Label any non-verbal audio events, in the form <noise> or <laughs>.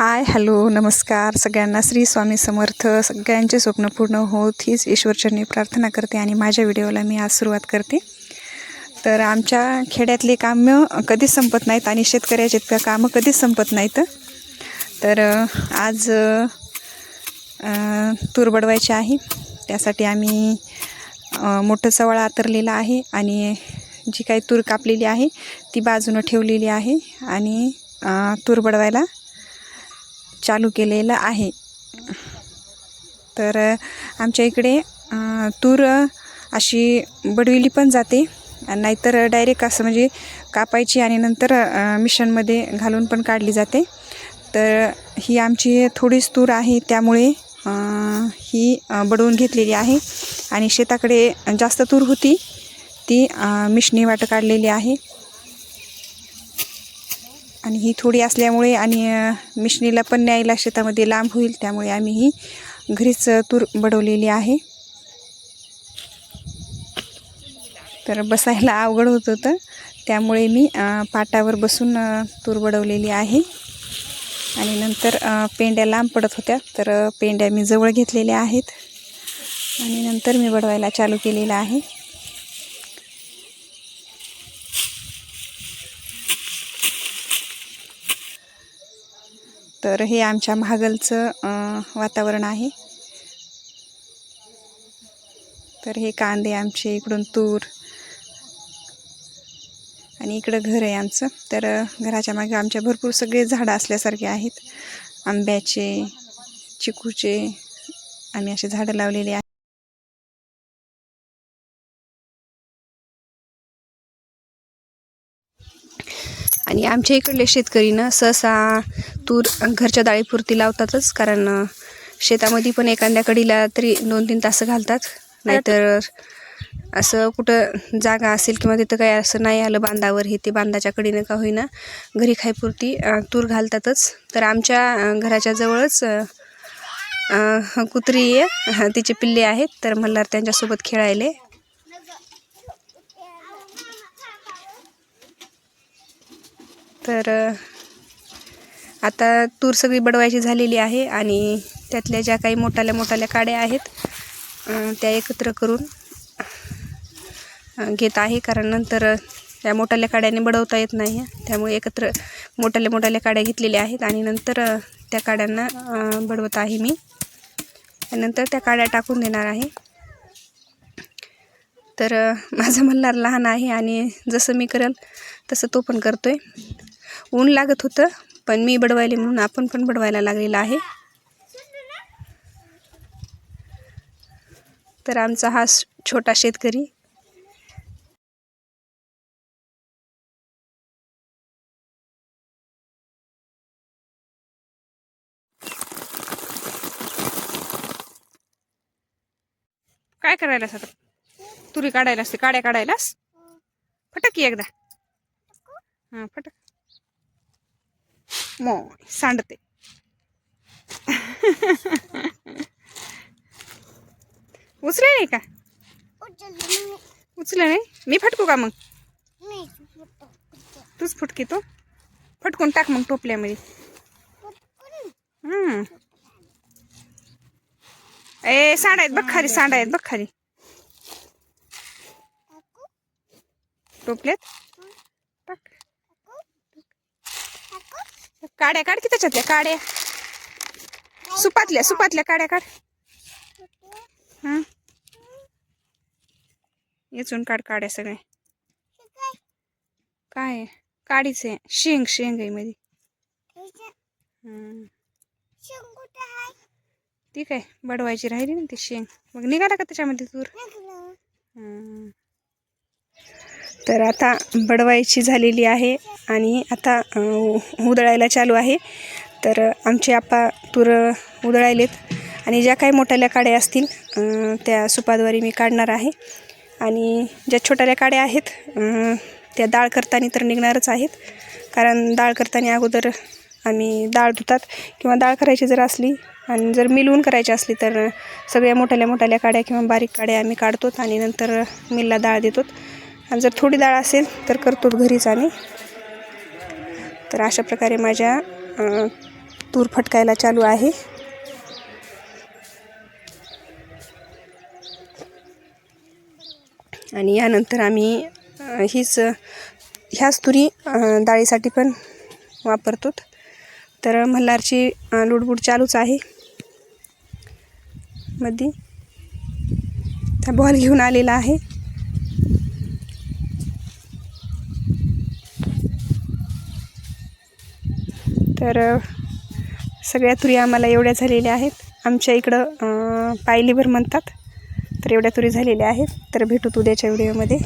Hi hello नमस्कार. सगळ्यांना श्री स्वामी समर्थ. सगळ्यांचे स्वप्न पूर्ण होत हीच ईश्वरचरणी प्रार्थना करते आणि माझ्या व्हिडिओला मी आज सुरुवात करते. तर आमच्या खेड्यातले कामं कधीच संपत नाहीत आणि शेतकऱ्याचे इतकं कामं कधीच संपत नाहीत. तर आज तूर बडवायची आहे. त्यासाठी आम्ही मोठं चवळा आतरलेला आहे आणि जी काही तूर कापलेली आहे ती बाजूनं ठेवलेली आहे आणि तूर बडवायला चालू केलेलं आहे. तर आमच्या इकडे तूर अशी बडविली पण जाते. नाहीतर डायरेक्ट असं म्हणजे कापायची आणि नंतर मिशनमध्ये घालून पण काढली जाते. तर ही आमची थोडीच तूर आहे त्यामुळे ही बडवून घेतलेली आहे. आणि शेताकडे जास्त तूर होती ती मिशनी वाट काढलेली आहे. आणि ही थोडी असल्यामुळे आणि मिशनीला पण न्यायला शेतामध्ये लांब होईल त्यामुळे आम्ही ही घरीच तूर बडवलेली आहे. तर बसायला अवघड होत होतं त्यामुळे मी पाटावर बसून तूर बडवलेली आहे. आणि नंतर पेंड्या लांब पडत होत्या तर पेंड्या मी जवळ घेतलेल्या आहेत. आणि नंतर मी बडवायला चालू केलेलं आहे. तर हे आमच्या महागलचं वातावरण आहे. तर हे कांदे आमचे इकडून तूर आणि इकडं घर आहे आमचं. तर घराच्या मागे आमच्या भरपूर सगळे झाडं असल्यासारखे आहेत. आंब्याचे चिकूचे आम्ही असे झाडं लावलेले आहेत. आणि आमच्या इकडले शेतकरी ना सहसा तूर घरच्या डाळीपुरती लावतातच कारण शेतामध्ये पण एखाद्या कडीला तरी दोन तीन तास घालतात. नाहीतर असं कुठं जागा असेल किंवा तिथं काही असं नाही आलं बांधावर हे ते बांधाच्या कडीनं का होईना घरी खायपुरती तूर घालतातच. तर आमच्या घराच्या जवळच कुत्री आहे तिचे पिल्ले आहेत. तर मल्हार त्यांच्यासोबत खेळायले. तर आता तूर सगळी बडवायची झालेली आहे आणि त्यातल्या ज्या काही मोठाल्या मोठाल्या काड्या आहेत त्या एकत्र करून घेत आहे. कारण नंतर त्या मोठाल्या काड्याने बडवता येत नाही. त्यामुळे एकत्र मोठाल्या मोठाल्या काड्या घेतलेल्या आहेत आणि नंतर त्या काड्यांना बडवत आहे मी. आणि नंतर त्या काड्या टाकून देणार आहे. तर <laughs> माझा मल्हार लहान आहे आणि जसं मी करेल तसं तो पण करतो आहे ऊन लागत होतं पण मी बडवायले म्हणून आपण पण बडवायला लागलेला आहे. तर आमचा हा छोटा शेतकरी. काय करायलास आता? तुरी काढायला असते काड्या काढायलास? फटक एकदा. हां फटक. मो सांडते. उचले नाही का? उचलं नाही मी फटकू का मग? तूच फुटकी तो. फटकून टाक मग टोपल्यामध्ये. हम्म. ए सांड आहेत बघ खाली सांड आहेत बघ खाली. टोपल्यात. टाक. काड्या काढ की त्याच्यातल्या काड्या? सुपातल्या सुपातल्या काड्या काढ. हं? येचून काढ काड्या सगळ्या. काय आहे? काडीच आहे. शेंग शेंग आहे मध्ये हं. ती काय? बडवायची राहिली ना ती शेंग. मग निघाला का त्याच्यामध्ये तूर. तर आता बडवायची झालेली आहे. आणि आता उधळायला चालू आहे. तर आमचे आप्पा तूर उधळायलेत. आणि ज्या काही मोठ्याल्या काड्या असतील त्या सुपाद्वारे मी काढणार आहे. आणि ज्या छोट्याल्या काड्या आहेत त्या डाळ करताना तर निघणारच आहेत. कारण डाळ करताना अगोदर आम्ही डाळ धुतात. किंवा डाळ करायची जर असली आणि जर मिलवून करायची असली तर सगळ्या मोठ्याल्या मोठ्याल्या काड्या किंवा बारीक काड्या आम्ही काढतो आणि नंतर मिलला डाळ देतो आणि जर थोडी डाळ असेल तर करतो घरीच आम्ही. तर अशा प्रकारे माझ्या तूर फटकायला चालू आहे. आणि यानंतर आम्ही हीच ह्याच तुरी डाळीसाठी पण वापरतो. तर मल्हारची लुडबुड चालूच आहे. मध्ये त्या बॉल घेऊन आलेला आहे. तर सगळ्या तुरी आम्हाला एवढ्या झालेल्या आहेत. आमच्या इकडं पायलीभर म्हणतात तर एवढ्या तुरी झालेल्या आहेत. तर भेटू उद्याच्या व्हिडिओमध्ये.